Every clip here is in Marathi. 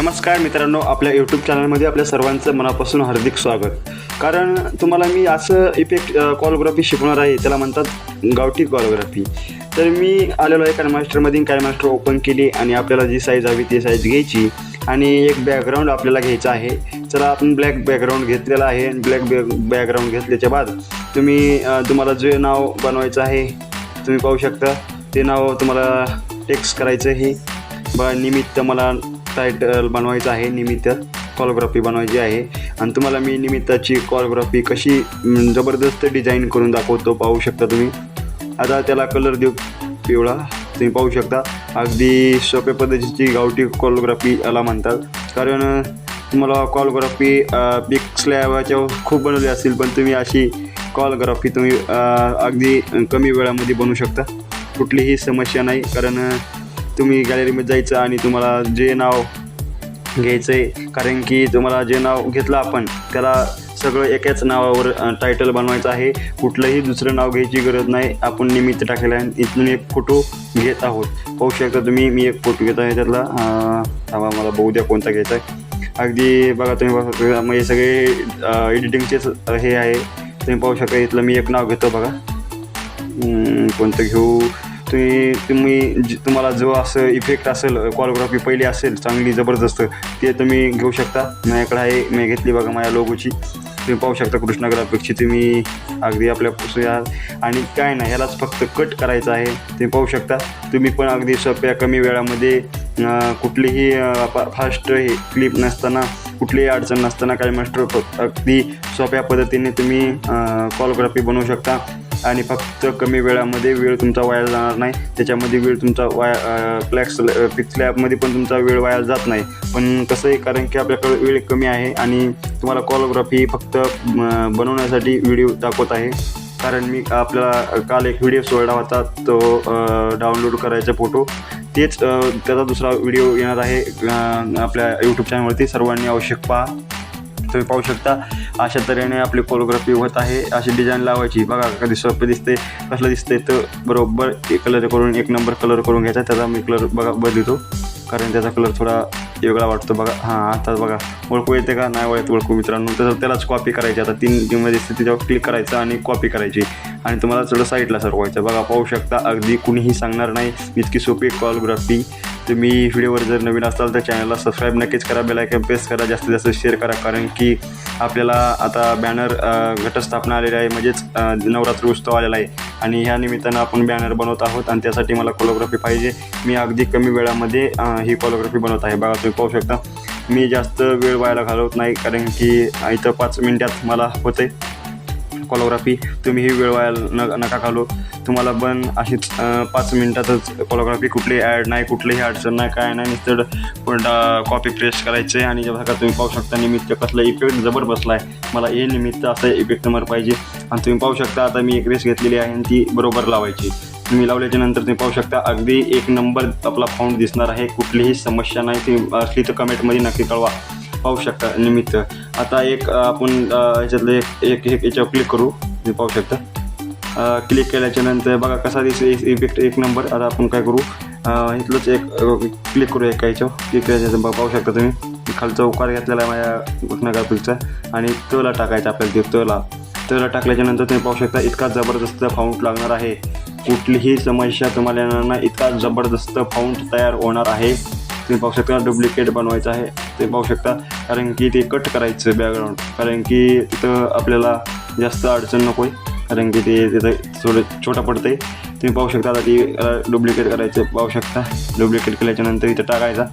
नमस्कार मित्रांनो आपल्या यूट्यूब चॅनलमध्ये आपल्या सर्वांचं मनापासून हार्दिक स्वागत. कारण तुम्हाला मी असं इफेक्ट कॉलोग्राफी शिकवणार आहे त्याला म्हणतात गावठी कॉलोग्राफी तर मी आलेलो आहे कायमास्टरमधून कायमास्टर ओपन केली आणि आपल्याला जी साईज हवी ती साईज घ्यायची आणि एक बॅकग्राऊंड आपल्याला घ्यायचा आहे. चला आपण ब्लॅक बॅकग्राऊंड घेतलेला आहे आणि ब्लॅक बॅक बॅकग्राऊंड घेतल्याच्या बाद तुम्ही तुम्हाला जे नाव बनवायचं आहे तुम्ही पाहू शकता. ते नाव तुम्हाला टेक्स्ट करायचं आहे. ब निमित्त मला टायटल बनवायचं आहे निमित्त कॉलग्राफी बनवायची आहे. आणि तुम्हाला मी निमित्ताची कॉलग्राफी कशी जबरदस्त डिझाईन करून दाखवतो पाहू शकता तुम्ही. आता त्याला कलर देऊ पिवळा तुम्ही पाहू शकता. अगदी सोप्या पद्धतीची गावठी कॉलग्राफी याला म्हणतात. कारण तुम्हाला कॉलग्राफी बिग स्लॅबाच्या खूप बनवली असतील पण तुम्ही अशी कॉलग्राफी तुम्ही अगदी कमी वेळामध्ये बनवू शकता. कुठलीही समस्या नाही. कारण तुम्ही गॅलरीमध्ये जायचं आणि तुम्हाला जे नाव घ्यायचं आहे कारण की तुम्हाला जे नाव घेतलं आपण त्याला सगळं एकाच नावावर टायटल बनवायचं आहे. कुठलंही दुसरं नाव घ्यायची गरज नाही. आपण निमित्त टाकलेलं आहे. इथून एक फोटो घेत आहोत. पाहू शकता तुम्ही मी एक फोटो घेत आहे त्यातला. थांबा मला बघू द्या कोणता घ्यायचा आहे. अगदी बघा तुम्ही बघा शकता, म्हणजे सगळे एडिटिंगचेच हे आहे. तुम्ही पाहू शकता इथलं मी एक नाव घेतो बघा. कोणतं घेऊ? तुम्ही तुम्ही तुम्हाला जो असं इफेक्ट असेल कॉलोग्राफी पहिली असेल चांगली जबरदस्त ते तुम्ही घेऊ शकता. माझ्याकडे आहे मी घेतली बघा माझ्या लोगोची तुम्ही पाहू शकता कृष्णागरापेक्षा तुम्ही अगदी आपल्या पुसूया. आणि काय नाही ह्यालाच फक्त कट करायचं आहे. तुम्ही पाहू शकता. तुम्ही पण अगदी सोप्या कमी वेळामध्ये कुठलीही फास्ट हे क्लिप नसताना कुठलीही अडचण नसताना काही मास्टर अगदी सोप्या पद्धतीने तुम्ही कॉलोग्राफी बनवू शकता. आणि फक्त कमी वेळामध्ये वेळ तुमचा वाया जाणार नाही. त्याच्यामध्ये वेळ तुमचा वाया फ्लॅक्स फिक्स लॅबमध्ये पण तुमचा वेळ वाया जात नाही. पण कसं आहे कारण की आपल्याकडे वेळ कमी आहे आणि तुम्हाला कॉलोग्राफी फक्त बनवण्यासाठी व्हिडिओ दाखवत आहे. कारण मी आपल्याला काल एक व्हिडिओ सोडला होता तो डाउनलोड करायचा फोटो तेच त्याचा दुसरा व्हिडिओ येणार आहे आपल्या यूट्यूब चॅनलवरती सर्वांनी आवश्यक पहा. तुम्ही पाहू शकता. अशा तऱ्हेने आपली कोरिओग्राफी होत आहे. अशी डिझाईन लावायची. बघा कधी सोपे दिसते कसलं दिसते तर बरोबर एक कलर करून एक नंबर कलर करून घ्यायचा. त्याचा मी कलर बघा बदलतो. कारण त्याचा कलर थोडा वेगळा वाटतो बघा. हां आता बघा ओळखू येते का? नाही ओळख ओळखू मित्रांनो. तर त्यालाच कॉपी करायची. आता तीन टीममध्ये दिसते त्याच्यावर क्लिक करायचं आणि कॉपी करायची. आणि तुम्हाला थोडं साईडला सरवायचं बघा पाहू शकता अगदी कुणीही सांगणार नाही. इतकी सोपी कॉलग्राफी तुम्ही व्हिडिओवर जर नवीन असाल तर चॅनलला सबस्क्राईब नक्कीच करा बेलायकन प्रेस करा जास्तीत जास्त शेअर करा कारण की आपल्याला आता बॅनर घटस्थापना आलेली आहे म्हणजेच नवरात्र उत्सव आलेला आहे. आणि ह्या निमित्तानं आपण बॅनर बनवत आहोत आणि त्यासाठी मला कोलोग्राफी पाहिजे. मी अगदी कमी वेळामध्ये ही कोलोग्राफी बनवत आहे. बघा तुम्ही पाहू शकता. मी जास्त वेळ व्हायला घालवत नाही कारण की इथं पाच मिनटात मला होते कोलोग्राफी तुम्ही ही वेळ व्हायला न नका घालू. तुम्हाला पण अशीच पाच मिनटातच कोलोग्राफी कुठलीही ॲड नाही कुठलीही अडचण नाही काय नाही नुसतं पण कॉपी प्रेस करायचे आणि जे बघा तुम्ही पाहू शकता निमित्त कसला इफेक्ट जबर बसला आहे. मला हे निमित्त असं इफेक्ट नंबर पाहिजे. आणि तुम्ही पाहू शकता आता मी एक रेस घेतलेली आहे आणि ती बरोबर लावायची. तुम्ही लावल्याच्या नंतर तुम्ही पाहू शकता अगदी एक नंबर आपला फाउंड दिसणार आहे. कुठलीही समस्या नाही ती असली तर कमेंटमध्ये नक्की कळवा. पाहू शकता निमित्त. आता एक आपण याच्यातलं ह्याच्यातलं एक एक एक याच्यावर क्लिक करू. तुम्ही पाहू शकता. क्लिक केल्याच्यानंतर बघा कसा दिसेल इफेक्ट एक नंबर आता आपण काय करू? इथलंच एक क्लिक करू एका याच्यावर. क्लिक केल्याच्या बघा पाहू शकता तुम्ही. खालचा उकार घेतलेला आहे माझ्या कृष्णा आणि तला टाकायचा आपल्याला ते तला तला टाकल्याच्या नंतर तुम्ही पाहू शकता इतका जबरदस्त फाऊंट लागणार आहे. कुठलीही समस्या तुम्हाला येणार नाही. इतका जबरदस्त फाऊंट तयार होणार आहे. तुम्ही पाहू शकता डुप्लिकेट बनवायचं आहे. ते पाहू शकता कारण की ते कट करायचं बॅकग्राऊंड कारण की तिथं आपल्याला जास्त अडचण नको आहे कारण की ते तिथं थोडं छोटं आहे तुम्ही पाहू शकता आता ती डुप्लिकेट करायचं. पाहू शकता. डुप्लिकेट केल्याच्यानंतर इथं टाकायचा.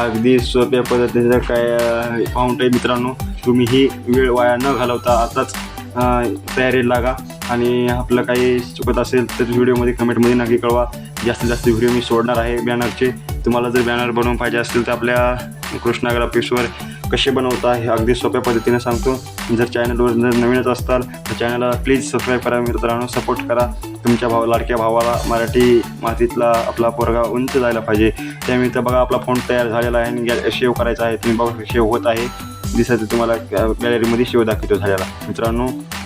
अगदी सोप्या पद्धतीचं काय फाउंट आहे मित्रांनो. तुम्ही ही वेळ वाया न घालवता आताच तयारी तयारीला लागा. आणि आपलं काही चुकत असेल तर व्हिडिओमध्ये कमेंटमध्ये नक्की कळवा. जास्तीत जास्त व्हिडिओ मी सोडणार आहे बॅनरचे. तुम्हाला जर बॅनर बनवून पाहिजे असतील तर आपल्या कृष्णा ग्राफिक्सवर कसे बनवता हे अगदी सोप्या पद्धतीने सांगतो. जर चॅनलवर जर नवीनच असताल तर चॅनलला प्लीज सबस्क्राईब करा मित्रांनो. सपोर्ट करा. तुमच्या भाव लाडक्या भावाला मराठी मातीतला आपला पोरगा उंच जायला पाहिजे. त्यानिमित्त बघा आपला फोन तयार झालेला आहे आणि शेव करायचा आहे. तुम्ही बघा शेव होत आहे. दिसायचं तुम्हाला गॅलरीमध्ये शिव दाखवतो झालेला मित्रांनो